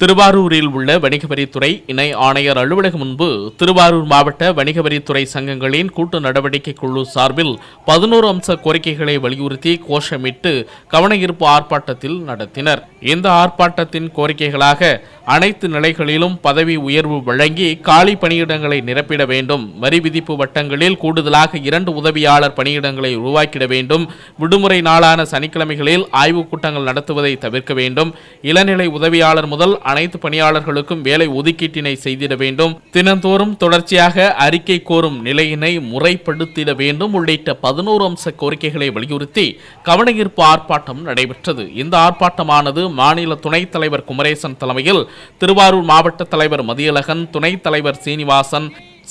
திருவாரூரில் உள்ள வணிக வரித்துறை இணை ஆணையர் அலுவலகம் முன்பு திருவாரூர் மாவட்ட வணிக வரித்துறை சங்கங்களின் கூட்டு நடவடிக்கை குழு சார்பில் பதினோரு அம்ச கோரிக்கைகளை வலியுறுத்தி கோஷமிட்டு கவனஈர்ப்பு ஆர்ப்பாட்டத்தில் நடத்தினர். இந்த ஆர்ப்பாட்டத்தின் கோரிக்கைகளாக அனைத்து நிலைகளிலும் பதவி உயர்வு வழங்கி காலி பணியிடங்களை நிரப்பிட வேண்டும். வரி விதிப்பு வட்டங்களில் கூடுதலாக இரண்டு உதவியாளர் பணியிடங்களை உருவாக்கிட வேண்டும். விடுமுறை நாளான சனிக்கிழமைகளில் ஆய்வுக் கூட்டங்கள் நடத்துவதை தவிர்க்க வேண்டும். இளநிலை உதவியாளர் முதல் அனைத்து பணியாளர்களுக்கும் வேலை ஒதுக்கீட்டினை செய்திட வேண்டும். தினந்தோறும் தொடர்ச்சியாக அறிக்கை கோரும் நிலையினை முறைப்படுத்திட வேண்டும். உள்ளிட்ட பதினோரு அம்ச கோரிக்கைகளை வலியுறுத்தி கவனஈர்ப்பு ஆர்ப்பாட்டம் நடைபெற்றது. இந்த ஆர்ப்பாட்டமானது மாநில துணைத் தலைவர் குமரேசன் தலைமையில் திருவாரூர் மாவட்ட தலைவர் மதியழகன் துணைத் தலைவர் சீனிவாசன்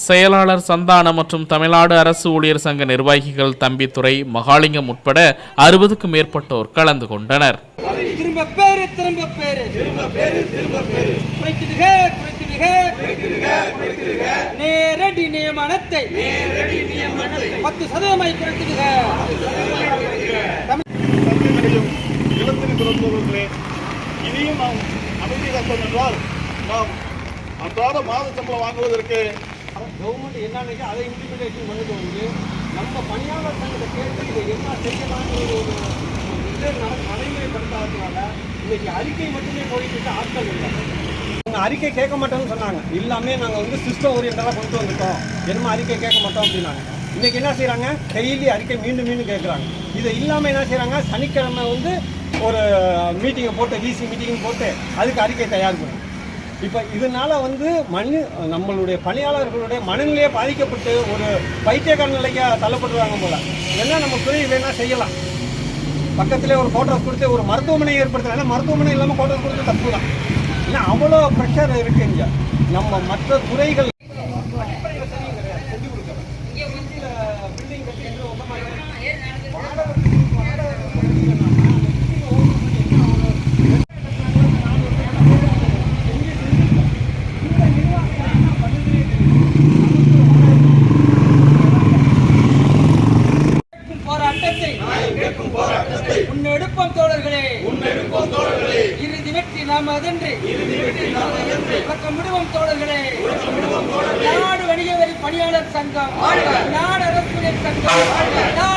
செயலாளர் சந்தானம் மற்றும் தமிழ்நாடு அரசு ஊழியர் சங்க நிர்வாகிகள் தம்பித்துறை மகாலிங்கம் உட்பட அறுபதுக்கும் மேற்பட்டோர் கலந்து கொண்டனர். திரும்ப பேரு திரும்ப பேரு. திரும்ப பேரு திரும்ப பேரு. குறைத்திடுக குறைத்திடுக. நேரடி நியமனத்தை. பத்து சதவீதமாய் குறைத்திடுக. இனியும் நாம் கஷ்டம் என்றால் நாம் அன்றாட மாத சம்பளம் வாங்குவதற்கு கவர்மெண்ட் என்னன்னு அதை இம்ப்ளிமெண்டேஷன் பண்ணது வந்து நம்ம பணியாளர் சங்கத்தை கேட்டு இதை என்ன செய்யலாம்னு ஒரு இது நடைமுறைப்படுத்தாததுனால இன்னைக்கு அறிக்கை மட்டுமே போயிட்டு ஆட்கள் இல்லை. நாங்கள் அறிக்கை கேட்க மாட்டோம்னு சொன்னாங்க. எல்லாமே நாங்கள் வந்து சிஸ்டம் ஓரியன்டாக கொண்டு வந்துட்டோம். என்னமோ அறிக்கை கேட்க மாட்டோம் அப்படின்னாங்க. இன்னைக்கு என்ன செய்கிறாங்க டெய்லி அறிக்கை மீண்டும் மீண்டும் கேட்குறாங்க. இதை இல்லாமல் என்ன செய்கிறாங்க சனிக்கிழமை வந்து மீட்டிங்கை போட்டு விசி மீட்டிங் போட்டு அதுக்கு அறிக்கை தயார் பண்ணும் இப்போ இதனால் வந்து மண் நம்மளுடைய பணியாளர்களுடைய மனநிலையே பாதிக்கப்பட்டு ஒரு பைத்தியக்கார நிலைக்கு தள்ளப்படுறாங்க போல. என்ன நம்ம துறை வேணால் செய்யலாம். பக்கத்தில் ஒரு கோட்டர்ஸ் கொடுத்து ஒரு மருத்துவமனை ஏற்படுத்தலாம். ஏன்னா மருத்துவமனை இல்லாமல் கோட்டர்ஸ் கொடுத்து தப்பு தான் ஏன்னா அவ்வளோ ப்ரெஷர் இருக்கு இங்கே. நம்ம மற்ற துறைகள் போராட்டத்தை முன்னெடுப்போம் தோழர்களே. இறுதி வெற்றி நாம் அதன்றி. விடுவோம் தோழர்களே. நாடு வணிக வரி பணியாளர் சங்கம். நாடு அரசு சங்கம்.